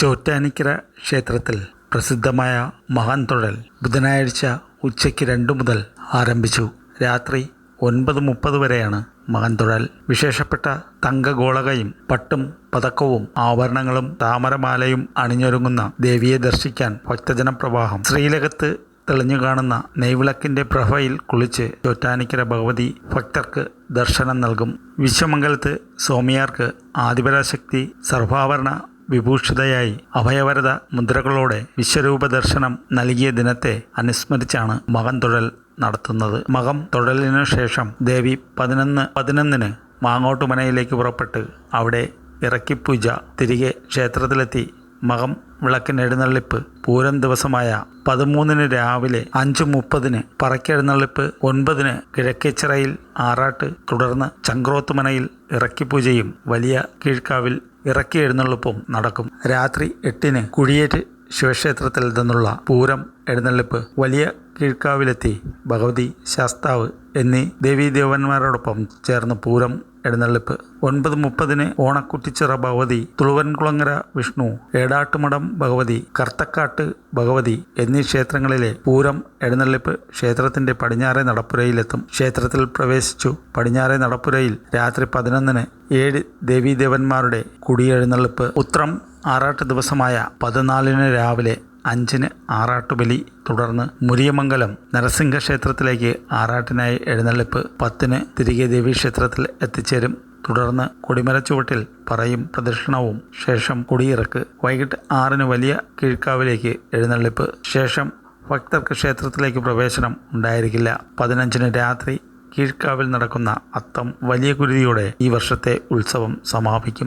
ചോറ്റാനിക്കര ക്ഷേത്രത്തിൽ പ്രസിദ്ധമായ മഹാൻ തൊഴൽ ബുധനാഴ്ച ഉച്ചയ്ക്ക് രണ്ടു മുതൽ ആരംഭിച്ചു. രാത്രി ഒൻപത് മുപ്പത് വരെയാണ് മകൻ തൊഴൽ. വിശേഷപ്പെട്ട തങ്കഗോളകയും പട്ടും പതക്കവും ആഭരണങ്ങളും താമരമാലയും അണിഞ്ഞൊരുങ്ങുന്ന ദേവിയെ ദർശിക്കാൻ ഭക്തജന പ്രവാഹം. ശ്രീലകത്ത് തെളിഞ്ഞു കാണുന്ന നെയ്വിളക്കിന്റെ പ്രഭയിൽ കുളിച്ച് ചോറ്റാനിക്കര ഭഗവതി ഭക്തർക്ക് ദർശനം നൽകും. വിശ്വമംഗലത്ത് സ്വാമിയാർക്ക് ആദിപരാശക്തി സർവാഭരണ വിഭൂഷിതയായി അഭയവരത മുദ്രകളോടെ വിശ്വരൂപ ദർശനം നൽകിയ ദിനത്തെ അനുസ്മരിച്ചാണ് മകൻ തൊഴൽ നടത്തുന്നത്. മകം തൊഴലിനു ശേഷം ദേവി പതിനൊന്ന് പതിനൊന്നിന് മാങ്ങോട്ടുമനയിലേക്ക് പുറപ്പെട്ട് അവിടെ ഇറക്കിപ്പൂജ. തിരികെ ക്ഷേത്രത്തിലെത്തി മകം വിളക്കിന് എഴുന്നള്ളിപ്പ്. പൂരം ദിവസമായ പതിമൂന്നിന് രാവിലെ അഞ്ച് മുപ്പതിന് പറക്കെഴുന്നള്ളിപ്പ് ഒൻപതിന് കിഴക്കേച്ചിറയിൽ ആറാട്ട് തുടർന്ന് ചങ്ക്രോത്തുമനയിൽ ഇറക്കിപ്പൂജയും വലിയ കീഴ്ക്കാവിൽ ഇറക്കി എഴുന്നള്ളിപ്പും നടക്കും. രാത്രി എട്ടിന് കുഴിയേറ്റ് ശിവക്ഷേത്രത്തിൽ നിന്നുള്ള പൂരം എഴുന്നള്ളിപ്പ് വലിയ കീഴ്ക്കാവിലെത്തി. ഭഗവതി ശാസ്താവ് എന്നീ ദേവീദേവന്മാരോടൊപ്പം ചേർന്ന് പൂരം എഴുന്നള്ളിപ്പ്. ഒൻപത് മുപ്പതിന് ഓണക്കുട്ടിച്ചിറ ഭഗവതി തുളുവൻകുളങ്ങര വിഷ്ണു ഏടാട്ടുമടം ഭഗവതി കർത്തക്കാട്ട് ഭഗവതി എന്നീ ക്ഷേത്രങ്ങളിലെ പൂരം എഴുന്നള്ളിപ്പ് ക്ഷേത്രത്തിന്റെ പടിഞ്ഞാറെ നടപ്പുരയിലെത്തും. ക്ഷേത്രത്തിൽ പ്രവേശിച്ചു. പടിഞ്ഞാറേ നടപ്പുരയിൽ രാത്രി പതിനൊന്നിന് ഏഴ് ദേവീദേവന്മാരുടെ കുടിയെഴുന്നള്ളിപ്പ്. ഉത്രം ആറാട്ട് ദിവസമായ പതിനാലിന് രാവിലെ അഞ്ചിന് ആറാട്ടുബലി തുടർന്ന് മുരിയമംഗലം നരസിംഹ ക്ഷേത്രത്തിലേക്ക് ആറാട്ടിനായി എഴുന്നള്ളിപ്പ് പത്തിന് തിരികെ ദേവി ക്ഷേത്രത്തിൽ എത്തിച്ചേരും. തുടർന്ന് കൊടിമരച്ചുവട്ടിൽ പറയും പ്രദക്ഷിണവും. ശേഷം കൊടിയിറക്ക്. വൈകിട്ട് ആറിന് വലിയ കീഴ്ക്കാവിലേക്ക് എഴുന്നള്ളിപ്പ്. ശേഷം ഭക്തർക്ക് ക്ഷേത്രത്തിലേക്ക് പ്രവേശനം ഉണ്ടായിരിക്കില്ല. പതിനഞ്ചിന് രാത്രി കീഴ്ക്കാവിൽ നടക്കുന്ന അത്തം വലിയ കുരുതിയോടെ ഈ വർഷത്തെ ഉത്സവം സമാപിക്കും.